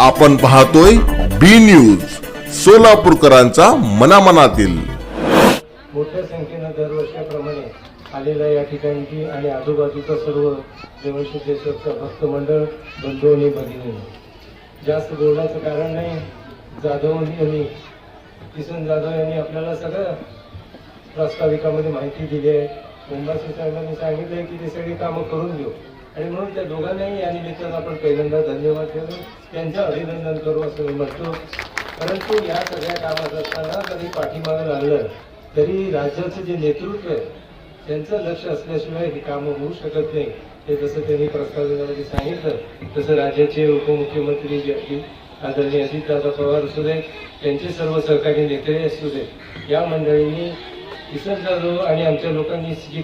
आपण पाहतोय बी न्यूज सोलापूरकरांचा मनामनातील. मोठ्या संख्येनं दरवर्षाप्रमाणे आलेल्या या ठिकाणची आणि आजूबाजूचा सर्व देवसिद्धेश्वरचा भक्त मंडळ बंधू आणि भगिनी. जास्त बोलण्याचं कारण नाही जाधव यांनी किसन जाधव यांनी आपल्याला सगळं प्रास्ताविकामध्ये माहिती दिली आहे. मुंबासी साहेबांनी सांगितलंय की ते सगळी कामं करून घेऊ. आणि म्हणून त्या दोघांनाही या निमित्तानं आपण पहिल्यांदा धन्यवाद ठेवतो त्यांचं अभिनंदन करू असं मी म्हणतो. परंतु या सगळ्या कामात असताना कधी पाठीमागं लागलं तरी राज्याचं जे नेतृत्व आहे त्यांचं लक्ष असल्याशिवाय ही कामं होऊ शकत नाही. हे जसं त्यांनी प्रस्तावनामध्ये सांगितलं तसं राज्याचे उपमुख्यमंत्री जे अजित आदरणीय अजितदादा पवार असू दे त्यांचे सर्व सहकारी नेते असू दे या मंडळींनी किसन जाधव आणि आमच्या लोकांनी जी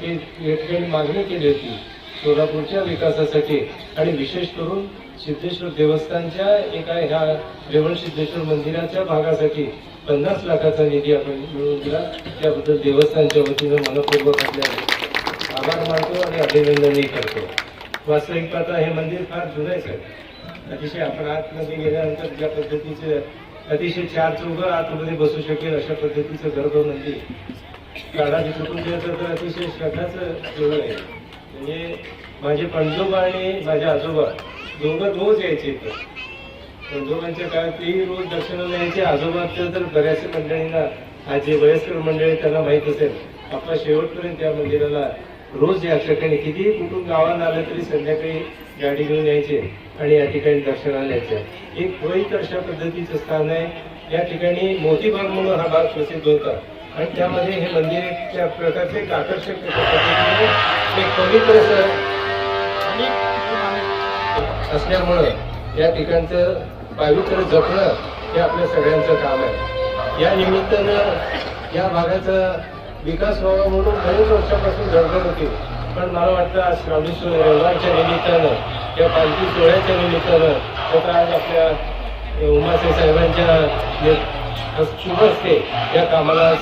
काही मागणी केली होती सोलापूरच्या विकासासाठी आणि विशेष करून सिद्धेश्वर देवस्थानच्या एका ह्या रेवण सिद्धेश्वर मंदिराच्या भागासाठी पन्नास लाखाचा निधी आपण मिळवून दिला. त्याबद्दल देवस्थानच्या वतीनं मनपूर्वक आपल्या आभार मानतो आणि अभिनंदनही करतो. वास्तविक पाहता हे मंदिर फार जुनं आहे साहेब. अतिशय आपण आतमध्ये गेल्यानंतर ज्या पद्धतीचं अतिशय चार चौघ आतमध्ये बसू शकेल अशा पद्धतीचं गर्भ मंदिर काढाची कुटुंबियाचं तर अतिशय श्रद्धाचं देऊळ आहे. म्हणजे माझे पणजोबा आणि माझ्या आजोबा दोघं रोज यायचे इथं. पणजोबांच्या काळात तेही रोज दर्शनाला यायचे. आजोबाच्या तर बऱ्याचशा मंडळींना आज जे वयस्कर मंडळी त्यांना माहीत असेल. आपला शेवटपर्यंत त्या मंदिराला रोज या ठिकाणी कितीही कुठून गावाला आलं तरी संध्याकाळी गाडी घेऊन यायचे आणि या ठिकाणी दर्शनाला यायचे. एक होईत अशा पद्धतीचं स्थान आहे. या ठिकाणी मोतीबाग म्हणून हा भाग प्रसिद्ध होता. आणि त्यामध्ये हे मंदिर त्या प्रकारचे एक आकर्षक एक पवित्र असल्यामुळं या ठिकाणचं पावित्र्य जपणं हे आपल्या सगळ्यांचं काम आहे. या निमित्तानं या भागाचा विकास व्हावा म्हणून बरेच वर्षापासून धडपड होती. पण मला वाटतं आज श्रावणी रविवारच्या निमित्तानं या पालखी सोहळ्याच्या निमित्तानं तसं आज आपल्या उमासे साहेबांच्या जे शुभ असते या कामाला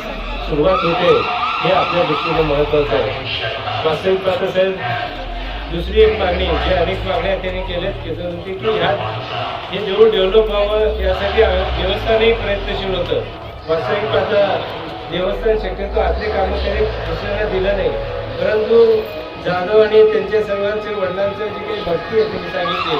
सुरुवात होते हे आपल्या दृष्टीने महत्वाचं आहे. वास्तविक पाहता असेल दुसरी एक मागणी जे अनेक मागण्या त्यांनी केल्या त्याचं होती की ह्या हे जेवढं डेव्हलप व्हावं यासाठी देवस्थानही प्रयत्नशील होतं. वास्तविक पाहता देवस्थान शक्यतो आतले कामं त्यांनी दुसऱ्याला दिलं नाही. परंतु जाधव आणि त्यांच्या सर्वांचे वडिलांचं जी काही भक्ती आहे त्यांनी सांगितली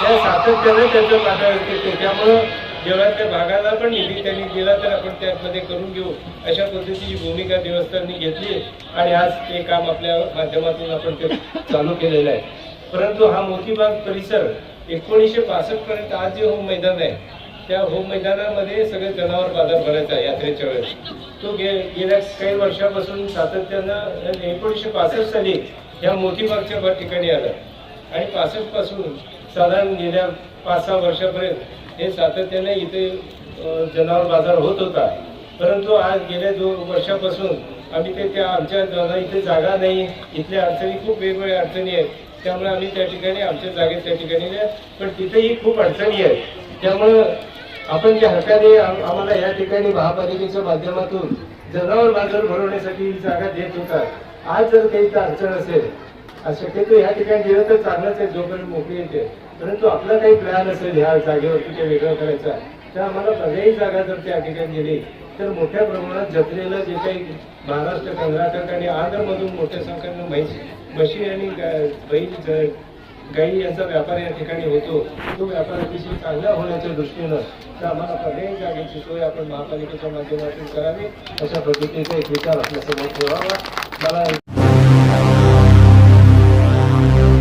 त्या सातत्यानं त्यांचं पाठवते त्यामुळं देवळातल्या भागाला पण निधी त्यांनी दिला तर आपण त्यामध्ये करून घेऊ. अशा पद्धतीची भूमिका देवस्थाननी घेतली आणि आज ते काम आपल्या माध्यमातून आपण ते चालू केलेलं आहे. परंतु हा मोतीबाग परिसर एकोणीसशे पासष्ट पर्यंत आज जे होम मैदान आहे त्या होम मैदानामध्ये सगळे जनावर बाजार भरायचा यात्रेच्या वेळेस. तो गे गेल्या काही वर्षापासून सातत्यानं एकोणीसशे पासष्ट साली ह्या मोतीबागच्या भर ठिकाणी आलं. आणि पासष्टपासून साधारण गेल्या पाच सहा वर्षापर्यंत हे सातत्याने इथे जनावर बाजार होत होता. परंतु आज गेल्या दोन वर्षापासून आम्ही ते त्या आमच्या जागा इथे जागा नाही. इथल्या अडचणी खूप वेगवेगळ्या अडचणी आहेत. त्यामुळे आम्ही त्या ठिकाणी आमच्या जागेत त्या ठिकाणी पण तिथेही खूप अडचणी आहेत. त्यामुळं आपण ज्या हक्काने आम्हाला या ठिकाणी महापालिकेच्या माध्यमातून जनावर बाजार भरवण्यासाठी ही जागा देत होता. आज जर काही अडचण असेल शक्यतो या ठिकाणी गेलं तर चांगलंच आहे जोपर्यंत मोकळी येते. परंतु आपला काही प्लॅन असेल ह्या जागेवरती ते वेगळं करायचा तर आम्हाला सगळ्याही जागा जर त्या ठिकाणी गेली तर मोठ्या प्रमाणात जत्रेला जे काही महाराष्ट्र कर्नाटक आणि आंध्रमधून मोठ्या संख्येनं म्हैस म्हशी आणि बैल गाई यांचा व्यापार या ठिकाणी होतो. तो व्यापार अतिशय चांगला होण्याच्या दृष्टीनं तर आम्हाला पर्यायी जागेची सोय आपण महापालिकेच्या माध्यमातून करावी अशा पद्धतीचा एक विचार आपल्यासमोर ठेवावा. मला